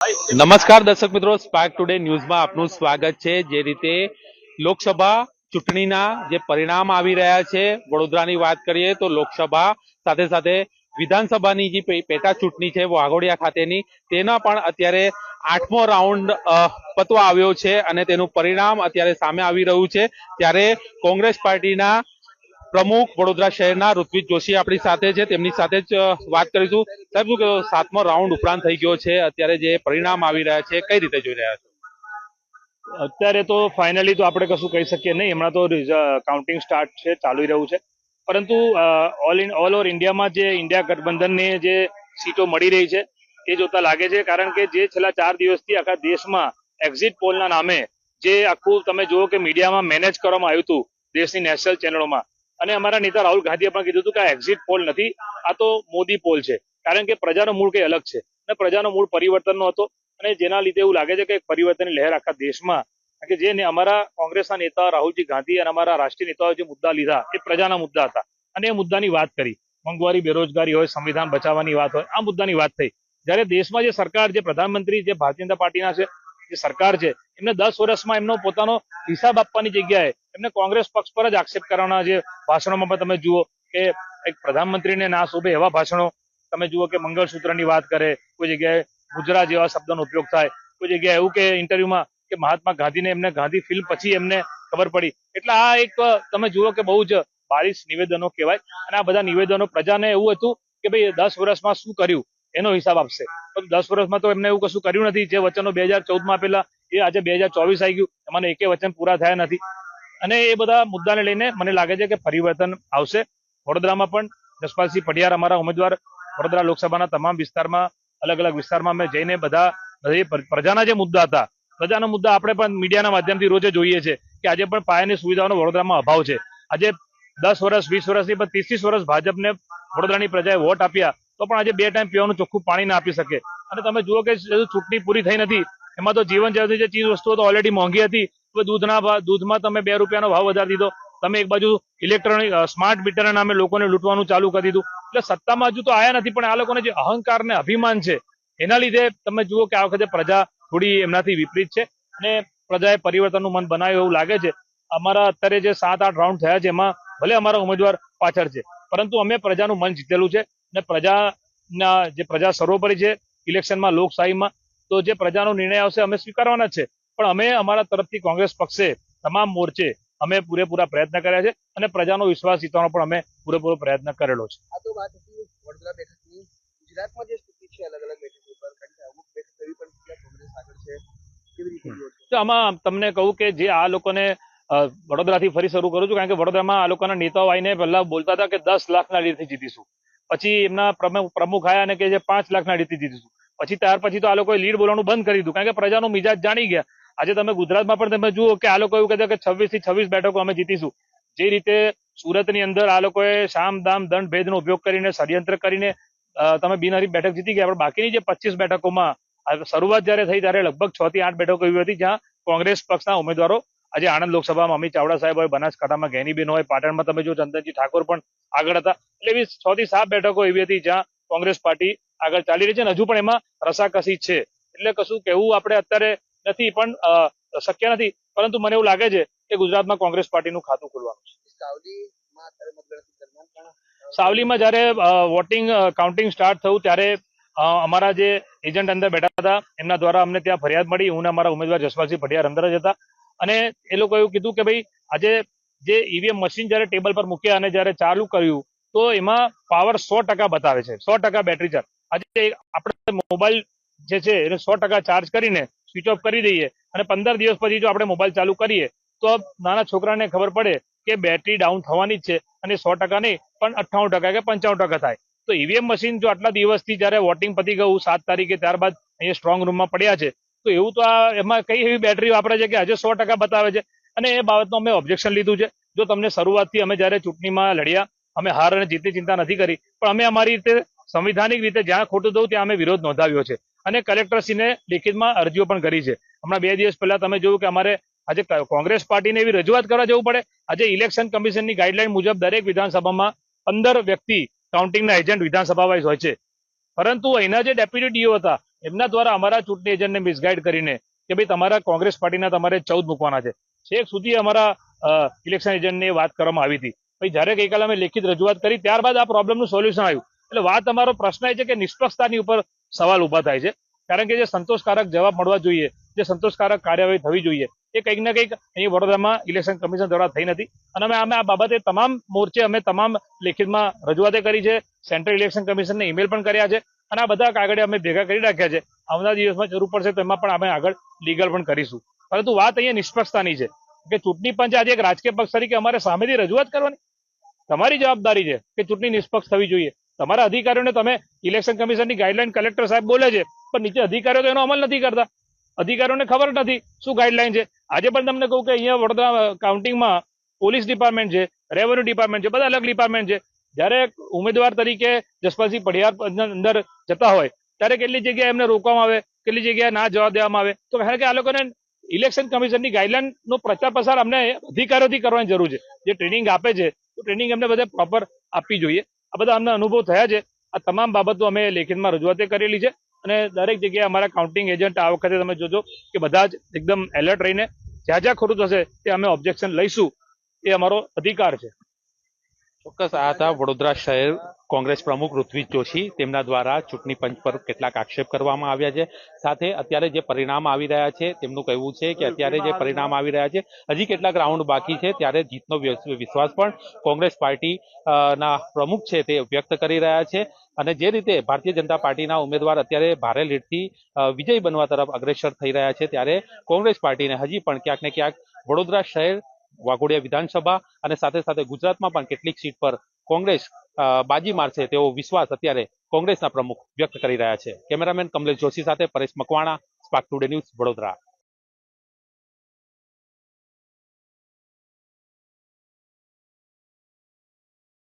નમસ્કાર દર્શક મિત્રો સ્પાર્ક ટુડે ન્યૂઝમાં આપનું સ્વાગત છે. જે રીતે લોકસભા ચૂંટણીના જે પરિણામ આવી રહ્યા છે, વડોદરાની વાત કરીએ તો લોકસભા સાથે સાથે વિધાનસભાની જે પેટા ચૂંટણી છે, વાઘોડિયા ખાતેની, તેના પણ અત્યારે આઠમો રાઉન્ડ પતવા આવ્યો છે અને તેનું પરિણામ અત્યારે સામે આવી રહ્યું છે. ત્યારે કોંગ્રેસ પાર્ટીના પ્રમુખ વડોદરા શહેરના ઋત્વિજ જોશી આપણી સાથે છે. તેમની સાથે જ વાત કરીશું. સાહેબ સાતમો રાઉન્ડ ઉપરાંત થઈ ગયો છે. અત્યારે જે પરિણામ આવી રહ્યા છે, કઈ રીતે જોઈ રહ્યા છો? અત્યારે તો ફાઇનલી તો આપણે કશું કહી શકીએ નહીં. હમણાં તો કાઉન્ટિંગ સ્ટાર્ટ છે, ચાલી રહ્યું છે. પરંતુ ઓલ ઇન ઓલ ઓવર ઇન્ડિયામાં જે ઇન્ડિયા ગઠબંધનની જે સીટો મળી રહી છે, એ જોતા લાગે છે. કારણ કે જે છેલ્લા ચાર દિવસથી આખા દેશમાં એક્ઝિટ પોલના નામે જે આખું તમે જુઓ કે મીડિયામાં મેનેજ કરવામાં આવ્યું હતું, દેશની નેશનલ ચેનલોમાં અને અમારા નેતા રાહુલ ગાંધીએ પણ કીધું હતું કે આ એક્ઝિટ પોલ નથી, આ તો મોદી પોલ છે. કારણ કે પ્રજાનો મૂળ કંઈ અલગ છે. અને પ્રજાનો મૂળ પરિવર્તનનો હતો અને જેના લીધે એવું લાગે છે કે પરિવર્તનની લહેર આખા દેશમાં કે જે અમારા કોંગ્રેસના નેતા રાહુલજી ગાંધી અને અમારા રાષ્ટ્રીય નેતાઓ જે મુદ્દા લીધા, એ પ્રજાના મુદ્દા હતા. અને એ મુદ્દાની વાત કરી. મોંઘવારી, બેરોજગારી હોય, સંવિધાન બચાવવાની વાત હોય, આ મુદ્દાની વાત થઈ. જ્યારે દેશમાં જે સરકાર, જે પ્રધાનમંત્રી, જે ભારતીય જનતા પાર્ટીના છે, જે સરકાર છે એમને દસ વર્ષમાં એમનો પોતાનો હિસાબ આપવાની જગ્યાએ એમને કોંગ્રેસ પક્ષ પર જ આક્ષેપ કરવાના જે ભાષણોમાં પણ તમે જુઓ કે એક પ્રધાનમંત્રીને ના શોભે એવા ભાષણો તમે જુઓ કે મંગળસૂત્રની વાત કરે, કોઈ જગ્યાએ ગુજરાત જેવા શબ્દનો ઉપયોગ થાય, કોઈ જગ્યાએ એવું કે ઇન્ટરવ્યુમાં કે મહાત્મા ગાંધીને એમને ગાંધી ફિલ્મ પછી એમને ખબર પડી. એટલે આ એક તમે જુઓ કે બહુ જ બારીશ નિવેદનો કહેવાય અને આ બધા નિવેદનો પ્રજાને એવું હતું કે ભાઈ દસ વર્ષમાં શું કર્યું? એનો હિસાબ આપશે. પણ દસ વર્ષમાં તો એમને એવું કશું કર્યું નથી. જે વચનો બે હજાર ચૌદમાં આપેલા એ આજે બે હજાર ચોવીસ આવી ગયું. એમાં એકે વચન પૂરા થયા નથી. અને એ બધા મુદ્દાને લઈને મને લાગે છે કે પરિવર્તન આવશે. વડોદરામાં પણ જસપાલસિંહ પઢિયાર અમારા ઉમેદવાર. વડોદરા લોકસભાના તમામ વિસ્તારમાં અલગ અલગ વિસ્તારમાં અમે જઈને બધા પ્રજાના જે મુદ્દા હતા, પ્રજાના મુદ્દા આપણે પણ મીડિયાના માધ્યમથી રોજે જોઈએ છે કે આજે પણ પાયાની સુવિધાઓનો વડોદરામાં અભાવ છે. આજે દસ વર્ષ, વીસ વર્ષની પણ ત્રીસ ત્રીસ વર્ષ ભાજપને વડોદરાની પ્રજાએ વોટ આપ્યા, તો પણ આજે બે ટાઈમ પીવાનું ચોખ્ખું પાણી ના આપી શકે. અને તમે જુઓ કે ચૂંટણી પૂરી થઈ નથી એમાં તો જીવન જરૂરી જે ચીજ વસ્તુઓ તો ઓલરેડી મોંઘી હતી તો દૂધના ભાવ દૂધમાં તમે બે રૂપિયાનો ભાવ વધારી દીધો. તમે એક બાજુ ઇલેક્ટ્રોનિક સ્માર્ટ મીટરના નામે લોકોને લૂંટવાનું ચાલુ કરી દીધું. એટલે સત્તામાં હજુ તો આયા નથી, પણ આ લોકોને જે અહંકાર ને અભિમાન છે, એના લીધે તમે જુઓ કે આ વખતે પ્રજા થોડી એમનાથી વિપરીત છે. અને પ્રજાએ પરિવર્તનનું મન બનાવ્યું એવું લાગે છે. અમારા અત્યારે જે સાત આઠ રાઉન્ડ થયા છે, એમાં ભલે અમારા ઉમેદવાર પાછળ છે, પરંતુ અમે પ્રજાનું મન જીતેલું છે. અને પ્રજાના જે પ્રજા સર્વોપરી છે ઇલેક્શનમાં લોકશાહીમાં તો જે પ્રજાનો નિર્ણય આવશે અમે સ્વીકારવાના છે. પણ અમે અમારા તરફથી કોંગ્રેસ પક્ષે તમામ મોરચે અમે પૂરેપૂરા પ્રયત્ન કર્યા છે અને પ્રજાનો વિશ્વાસ જીતવાનો પણ અમે પૂરેપૂરો પ્રયત્ન કરેલો છે. આ તો વાત હતી વડોદરા બેઠકની. ગુજરાતમાં જે સ્થિતિ છે અલગ અલગ બેઠકો પર અમુક બેઠક એવી પણ છે કોંગ્રેસ આગળ છે કેવી રીતે જુઓ છો તો આમાં તમને કહું કે જે આ લોકોને વડોદરાથી ફરી શરૂ કરું છું કારણ કે વડોદરામાં આ લોકોના નેતાઓ આવીને પહેલા બોલતા હતા કે દસ લાખના લીડથી જીતીશું. પછી એમના પ્રમુખ આયા અને કે જે પાંચ લાખના લીડથી જીતીશું. પછી ત્યાર પછી તો આ લોકોએ લીડ બોલવાનું બંધ કરી દીધું. કારણ કે પ્રજાનો મિજાજ જાણી ગયા. આજે તમે ગુજરાતમાં પણ તમે જુઓ કે આ લોકો એવું કહેતા કે છવ્વીસથી છવ્વીસ બેઠકો અમે જીતીશું. જે રીતે સુરતની અંદર આ લોકોએ સામ દામ, દંડ, ભેદનો ઉપયોગ કરીને, ષડયંત્ર કરીને તમે બિનહરીફ બેઠક જીતી ગયા. પણ બાકીની જે પચીસ બેઠકોમાં શરૂઆત જ્યારે થઈ ત્યારે લગભગ છ થી આઠ બેઠકો એવી હતી જ્યાં કોંગ્રેસ પક્ષના ઉમેદવારો આજે આણંદ લોકસભામાં અમિત ચાવડા સાહેબ હોય, બનાસકાંઠામાં ગેનીબેન હોય, પાટણમાં તમે જો ચંદનજી ઠાકોર પણ આગળ હતા. એટલે એવી છ થી સાત બેઠકો એવી હતી જ્યાં કોંગ્રેસ પાર્ટી આગળ ચાલી રહી છે અને હજુ પણ એમાં રસાકસી છે. એટલે કશું કહેવું આપણે અત્યારે નથી, પણ શક્ય નથી. પરંતુ મને એવું લાગે છે કે ગુજરાતમાં કોંગ્રેસ પાર્ટીનું ખાતું ખોલવાનું છે. સાવલીમાં જ્યારે વોટિંગ કાઉન્ટિંગ સ્ટાર્ટ થયું ત્યારે અમારા જે એજન્ટ અંદર બેઠા હતા, એમના દ્વારા અમને ત્યાં ફરિયાદ મળી. હું અમારા ઉમેદવાર જસપાલસિંહ ભટિયાર અંદર જ હતા. અને એ લોકો એવું કીધું કે ભાઈ, આજે જે ઈવીએમ મશીન જ્યારે ટેબલ પર મૂક્યા અને જ્યારે ચાલુ કર્યું, તો એમાં પાવર સો ટકા બતાવે છે. સો ટકા બેટરી ચાર્જ આજે આપણે મોબાઈલ જે છે એને સો ટકા ચાર્જ કરીને સ્વિચ ઓફ કરી દઈએ અને પંદર દિવસ પછી જો આપણે મોબાઈલ ચાલુ કરીએ, તો નાના છોકરાને ખબર પડે કે બેટરી ડાઉન થવાની જ છે અને સો ટકા નહીં, પણ અઠ્ઠાણું ટકા કે પંચાણું ટકા થાય. તો ઈવીએમ મશીન જો આટલા દિવસથી જ્યારે વોટિંગ પતી ગયું, સાત તારીખે ત્યારબાદ અહીંયા સ્ટ્રોંગ રૂમમાં પડ્યા છે, તો એવું તો આ એમાં કઈ એવી બેટરી વાપરે છે કે આજે સો ટકા બતાવે છે? અને એ બાબતનું અમે ઓબ્જેક્શન લીધું છે. જો તમને શરૂઆતથી અમે જ્યારે ચૂંટણીમાં લડ્યા, અમે હાર અને જીતની ચિંતા નથી કરી, પણ અમે અમારી રીતે સંવિધાનિક રીતે જ્યાં ખોટું થયું ત્યાં અમે વિરોધ નોંધાવ્યો છે. અને કલેક્ટરશ્રીને લેખિતમાં અરજીઓ પણ કરી છે. હમણાં બે દિવસ પહેલા તમે જોયું કે અમારે આજે કોંગ્રેસ પાર્ટીને એવી રજૂઆત કરવા જવું પડે. આજે ઇલેક્શન કમિશનની ગાઈડલાઈન મુજબ દરેક વિધાનસભામાં પંદર વ્યક્તિ કાઉન્ટિંગના એજન્ટ વિધાનસભા વાઇઝ હોય છે. પરંતુ અહીંના જે ડેપ્યુટી ડીઓ હતા, એમના દ્વારા અમારા ચૂંટણી એજન્ટને મિસગાઈડ કરીને કે ભાઈ તમારા કોંગ્રેસ પાર્ટીના તમારે ચૌદ મૂકવાના છે. છેક સુધી અમારા ઇલેક્શન એજન્ટને વાત કરવામાં આવી હતી. પછી જ્યારે ગઈકાલે અમે લેખિત રજૂઆત કરી, ત્યારબાદ આ પ્રોબ્લેમનું સોલ્યુશન આવ્યું. એટલે વાત અમારો પ્રશ્ન એ છે કે નિષ્પક્ષતાની ઉપર સવાલ ઊભા થાય છે. કારણ કે જે સંતોષકારક જવાબ મળવા જોઈએ, જે સંતોષકારક કાર્યવાહી થવી જોઈએ, એ કંઈક ને કંઈક અહીં વડોદરામાં ઇલેક્શન કમિશન દ્વારા થઈ નથી. અને અમે અમે આ બાબતે તમામ મોરચે અમે તમામ લેખિતમાં રજૂઆતે કરી છે. સેન્ટ્રલ ઇલેક્શન કમિશનને ઈમેલ પણ કર્યા છે. અને આ બધા કાગળે અમે ભેગા કરી રાખ્યા છે. આવનાર દિવસમાં જરૂર પડશે તો એમાં પણ અમે આગળ લીગલ પણ કરીશું. પરંતુ વાત અહીંયા નિષ્પક્ષતાની છે. કે ચૂંટણી પંચ આજે એક રાજકીય પક્ષ તરીકે અમારે સામેથી રજૂઆત કરવાની? તમારી જવાબદારી છે કે ચૂંટણી નિષ્પક્ષ થવી જોઈએ. તમારા અધિકારીઓને તમે ઇલેક્શન કમિશનની ગાઈડલાઈન કલેક્ટર સાહેબ બોલે છે, પણ નીચે અધિકારીઓ તો એનો અમલ નથી કરતા. અધિકારીઓને ખબર નથી શું ગાઈડલાઈન છે. આજે પણ તમને કહું કે અહીંયા વડોદરા કાઉન્ટિંગમાં પોલીસ ડિપાર્ટમેન્ટ છે રેવન્યુ ડિપાર્ટમેન્ટ છે, બધા અલગ ડિપાર્ટમેન્ટ છે. જ્યારે ઉમેદવાર તરીકે જસપાલસિંહ પઢિયાર અંદર જતા હોય, ત્યારે કેટલી જગ્યાએ એમને રોકવામાં આવે, કેટલી જગ્યાએ ના જવા દેવામાં આવે? તો કારણ કે આ લોકોને ઇલેક્શન કમિશનની ગાઈડલાઈનનો પ્રચાર પ્રસાર અમને અધિકારોથી કરવાની જરૂર છે. જે ટ્રેનિંગ આપે છે, તો ટ્રેનિંગ એમને બધે પ્રોપર આપવી જોઈએ. આ બધા અમને અનુભવ થયા છે. આ તમામ બાબતો અમે લેખિતમાં રજૂઆતે કરેલી છે અને દરેક જગ્યાએ અમારા કાઉન્ટિંગ એજન્ટ આ વખતે તમે જોજો કે બધા જ એકદમ એલર્ટ રહીને જ્યાં જ્યાં ખોટું થશે તે અમે ઓબ્જેક્શન લઈશું. એ અમારો અધિકાર છે. ચોક્કસ, આ હતા વડોદરા શહેર કોંગ્રેસ પ્રમુખ ઋત્વિજ જોશી. તેમના દ્વારા ચૂંટણી પંચ પર કેટલાક આક્ષેપ કરવામાં આવ્યા છે. સાથે અત્યારે જે પરિણામ આવી રહ્યા છે, તેમનું કહેવું છે કે અત્યારે જે પરિણામ આવી રહ્યા છે, હજી કેટલાક રાઉન્ડ બાકી છે, ત્યારે જીતનો વિસ- વિશ્વાસ પણ કોંગ્રેસ પાર્ટી ના પ્રમુખ છે તે વ્યક્ત કરી રહ્યા છે. અને જે રીતે ભારતીય જનતા પાર્ટીના ઉમેદવાર અત્યારે ભારે લીડથી વિજયી બનવા તરફ અગ્રેસર થઈ રહ્યા છે, ત્યારે કોંગ્રેસ પાર્ટીને હજી પણ ક્યાંક ને ક્યાંક વડોદરા શહેર વાઘોડિયા વિધાનસભા અને સાથે સાથે ગુજરાતમાં પણ કેટલીક સીટ પર કોંગ્રેસ બાજી મારશે તેવો વિશ્વાસ અત્યારે કોંગ્રેસના પ્રમુખ વ્યક્ત કરી રહ્યા છે. કેમેરામેન કમલેશ જોશી સાથે Paresh Makwana, spark today news Vadodara.